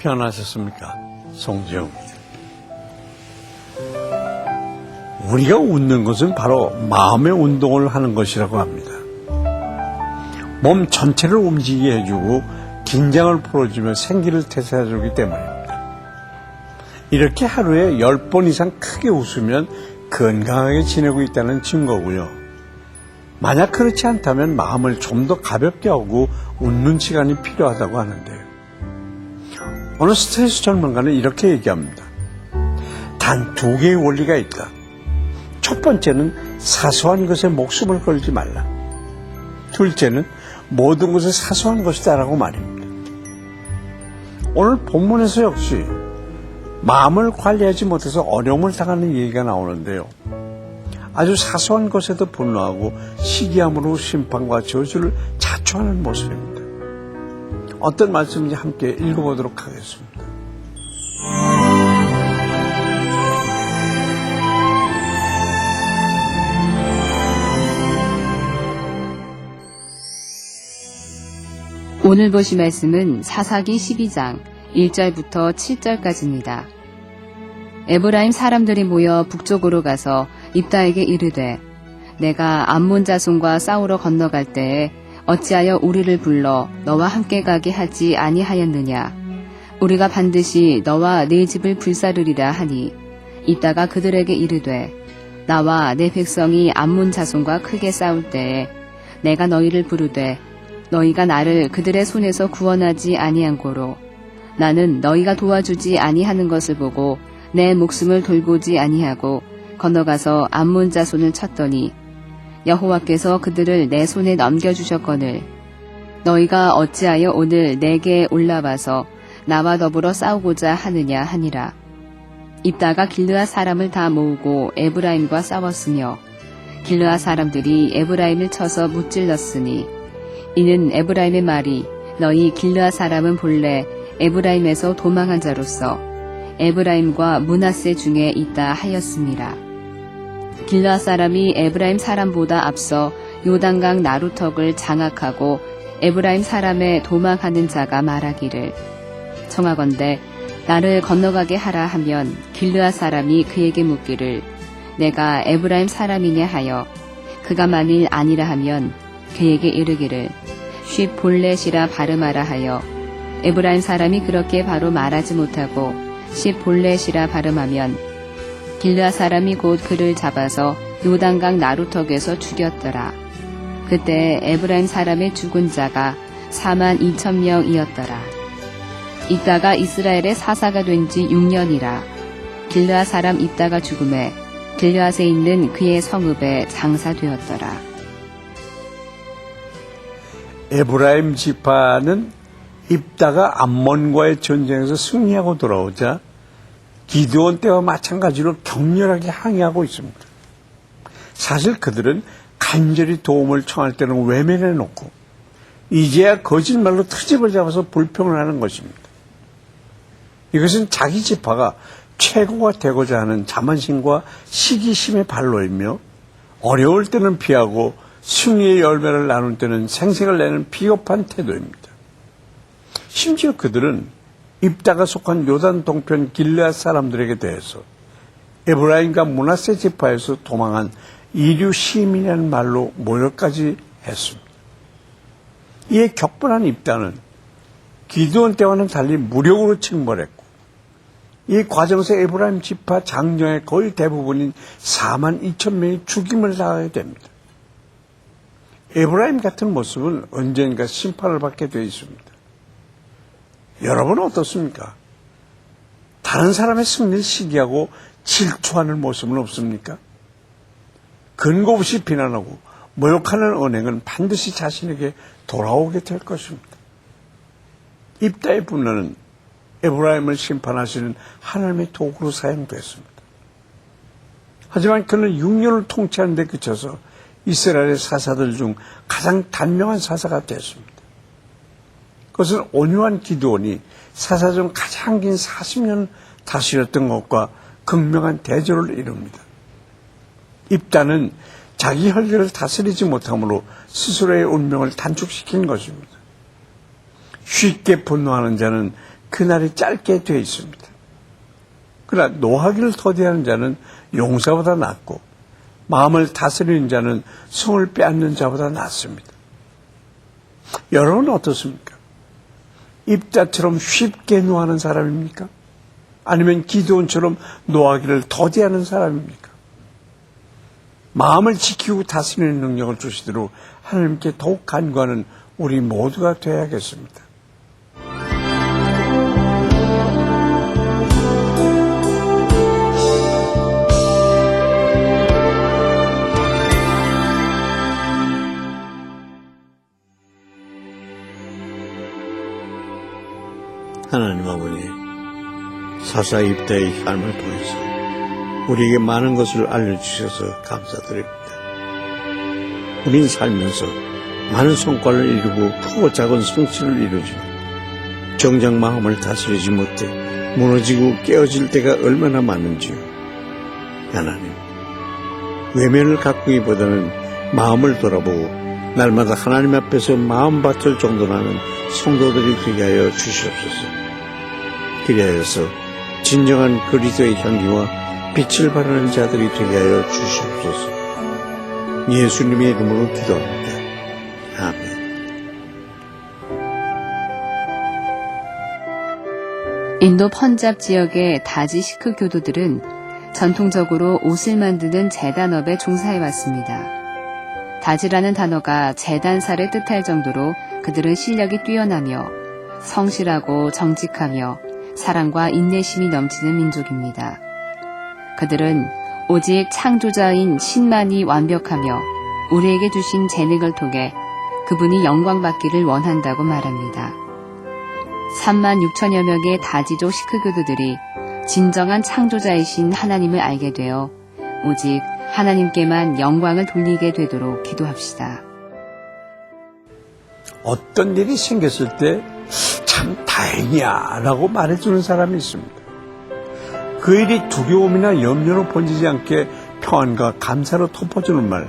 변하셨습니까? 송지영입니다. 우리가 웃는 것은 바로 마음의 운동을 하는 것이라고 합니다. 몸 전체를 움직이게 해주고 긴장을 풀어주며 생기를 태세해주기 때문입니다. 이렇게 하루에 10번 이상 크게 웃으면 건강하게 지내고 있다는 증거고요. 만약 그렇지 않다면 마음을 좀 더 가볍게 하고 웃는 시간이 필요하다고 하는데요. 어느 스트레스 전문가는 이렇게 얘기합니다. 단 두 개의 원리가 있다. 첫 번째는 사소한 것에 목숨을 걸지 말라. 둘째는 모든 것은 사소한 것이다라고 말입니다. 오늘 본문에서 역시 마음을 관리하지 못해서 어려움을 당하는 얘기가 나오는데요. 아주 사소한 것에도 분노하고 시기함으로 심판과 저주를 자초하는 모습입니다. 어떤 말씀인지 함께 읽어보도록 하겠습니다. 오늘 보실 말씀은 사사기 12장 1절부터 7절까지입니다. 에브라임 사람들이 모여 북쪽으로 가서 입다에게 이르되 내가 암몬 자손과 싸우러 건너갈 때에 어찌하여 우리를 불러 너와 함께 가게 하지 아니하였느냐? 우리가 반드시 너와 네 집을 불사르리라 하니 입다가 그들에게 이르되 나와 내 백성이 암몬 자손과 크게 싸울 때에 내가 너희를 부르되 너희가 나를 그들의 손에서 구원하지 아니한 고로 나는 너희가 도와주지 아니하는 것을 보고 내 목숨을 돌보지 아니하고 건너가서 암몬 자손을 쳤더니 여호와께서 그들을 내 손에 넘겨주셨거늘 너희가 어찌하여 오늘 내게 올라와서 나와 더불어 싸우고자 하느냐 하니라 입다가 길르아 사람을 다 모으고 에브라임과 싸웠으며 길르아 사람들이 에브라임을 쳐서 무찔렀으니 이는 에브라임의 말이 너희 길르아 사람은 본래 에브라임에서 도망한 자로서 에브라임과 문하세 중에 있다 하였습니다. 길르아 사람이 에브라임 사람보다 앞서 요단강 나루턱을 장악하고 에브라임 사람의 도망하는 자가 말하기를 청하건대 나를 건너가게 하라 하면 길르아 사람이 그에게 묻기를 내가 에브라임 사람이냐 하여 그가 만일 아니라 하면 그에게 이르기를 쉽 볼렛이라 발음하라 하여 에브라임 사람이 그렇게 바로 말하지 못하고 쉽 볼렛이라 발음하면 길르아 사람이 곧 그를 잡아서 요단강 나루턱에서 죽였더라. 그때 에브라임 사람의 죽은 자가 4만 2천 명이었더라. 이따가 이스라엘의 사사가 된 지 6년이라 길르아 사람 이따가 죽음에 길르앗에 있는 그의 성읍에 장사되었더라. 에브라임 지파는 입다가 암몬과의 전쟁에서 승리하고 돌아오자 기드온 때와 마찬가지로 격렬하게 항의하고 있습니다. 사실 그들은 간절히 도움을 청할 때는 외면해 놓고 이제야 거짓말로 트집을 잡아서 불평을 하는 것입니다. 이것은 자기 지파가 최고가 되고자 하는 자만심과 시기심의 발로이며 어려울 때는 피하고 승리의 열매를 나눌 때는 생색을 내는 비겁한 태도입니다. 심지어 그들은 입다가 속한 요단 동편 길르앗 사람들에게 대해서 에브라임과 문하세 지파에서 도망한 이류 시민이라는 말로 모욕까지 했습니다. 이에 격분한 입다는 기드온 때와는 달리 무력으로 침몰했고 이 과정에서 에브라임 지파 장정의 거의 대부분인 4만 2천 명이 죽임을 당하게 됩니다. 에브라임 같은 모습은 언젠가 심판을 받게 되어 있습니다. 여러분은 어떻습니까? 다른 사람의 승리를 시기하고 질투하는 모습은 없습니까? 근거 없이 비난하고 모욕하는 언행은 반드시 자신에게 돌아오게 될 것입니다. 입다의 분노는 에브라임을 심판하시는 하나님의 도구로 사용됐습니다. 하지만 그는 6년을 통치하는 데 그쳐서 이스라엘의 사사들 중 가장 단명한 사사가 됐습니다. 그것은 온유한 기도원이 사사 중 가장 긴 40년 다스렸던 것과 극명한 대조를 이룹니다. 입다는 자기 혈기를 다스리지 못함으로 스스로의 운명을 단축시킨 것입니다. 쉽게 분노하는 자는 그날이 짧게 되어 있습니다. 그러나 노하기를 더디하는 자는 용사보다 낫고 마음을 다스리는 자는 성을 빼앗는 자보다 낫습니다. 여러분은 어떻습니까? 입자처럼 쉽게 노하는 사람입니까? 아니면 기도원처럼 노하기를 더디하는 사람입니까? 마음을 지키고 다스리는 능력을 주시도록 하나님께 더욱 간구하는 우리 모두가 되어야겠습니다. 사사 입다의 삶을 통해서 우리에게 많은 것을 알려주셔서 감사드립니다. 우린 살면서 많은 성과를 이루고 크고 작은 성취를 이루지만 정작 마음을 다스리지 못해 무너지고 깨어질 때가 얼마나 많은지요. 하나님, 외면을 가꾸기보다는 마음을 돌아보고 날마다 하나님 앞에서 마음 바칠 정도라는 성도들이 되게 하여 주시옵소서. 그리하여서 진정한 그리스도의 향기와 빛을 발하는 자들이 되게 하여 주시옵소서. 예수님의 이름으로 기도합니다. 아멘. 인도 펀잡 지역의 다지 시크 교도들은 전통적으로 옷을 만드는 재단업에 종사해 왔습니다. 다지라는 단어가 재단사를 뜻할 정도로 그들은 실력이 뛰어나며 성실하고 정직하며 사랑과 인내심이 넘치는 민족입니다. 그들은 오직 창조자인 신만이 완벽하며 우리에게 주신 재능을 통해 그분이 영광받기를 원한다고 말합니다. 3만 6천여 명의 다지족 시크교도들이 진정한 창조자이신 하나님을 알게 되어 오직 하나님께만 영광을 돌리게 되도록 기도합시다. 어떤 일이 생겼을 때 참 다행이야 라고 말해주는 사람이 있습니다. 그 일이 두려움이나 염려로 번지지 않게 평안과 감사로 덮어주는 말,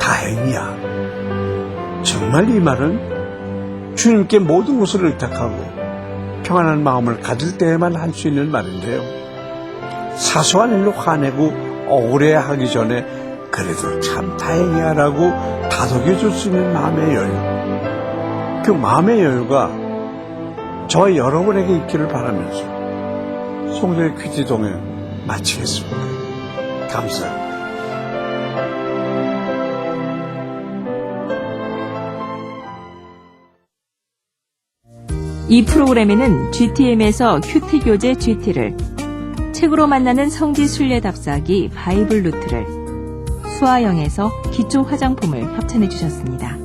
다행이야. 정말 이 말은 주님께 모든 것을 의탁하고 평안한 마음을 가질 때에만 할 수 있는 말인데요. 사소한 일로 화내고 억울해하기 전에 그래도 참 다행이야 라고 다독여줄 수 있는 마음의 여유. 그 마음의 여유가 저와 여러분에게 있기를 바라면서 송도의 동행 마치겠습니다. 감사합니다. 이 프로그램에는 GTM에서 큐티 교재 GT를, 책으로 만나는 성지 순례 답사기 바이블 루트를, 수아영에서 기초 화장품을 협찬해 주셨습니다.